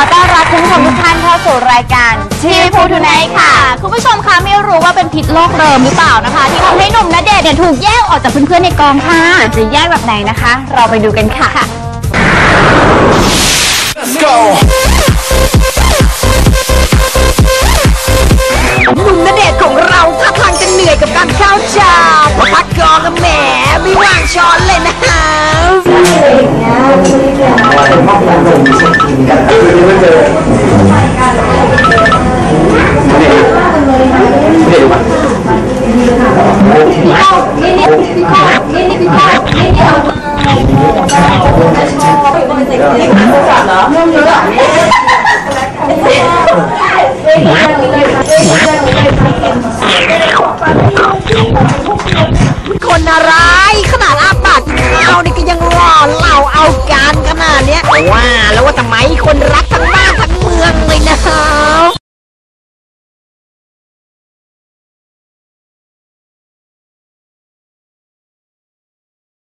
อต้อนรับคุณผู้ชมทุกท่านเข้าสู่รายการชีฟูทูไนท์ค่ะ คุณผู้ชมคะไม่รู้ว่าเป็นพิษโลกเริมหรือเปล่านะคะ ที่ทำให้หนุ่มณเดชน์เนี่ยถูกแยกออกจากเพื่อนๆในกองค่ะจะแยกแบบไหนนะคะ เราไปดูกันค่ะ Let's go. หนุ่มณเดชน์ของเราท่าทางจะเหนื่อยกับการเข้าฉากพอพักกองกับแหมไม่ว่างช้อนเลยนะ ฮะคนอะไรขนาดอาปากกินข้านี่ก็ยังหล่อเหล่าเอาการขนาดเนี้ยว่าแล้วว่าจะไหมคนรักทั้ง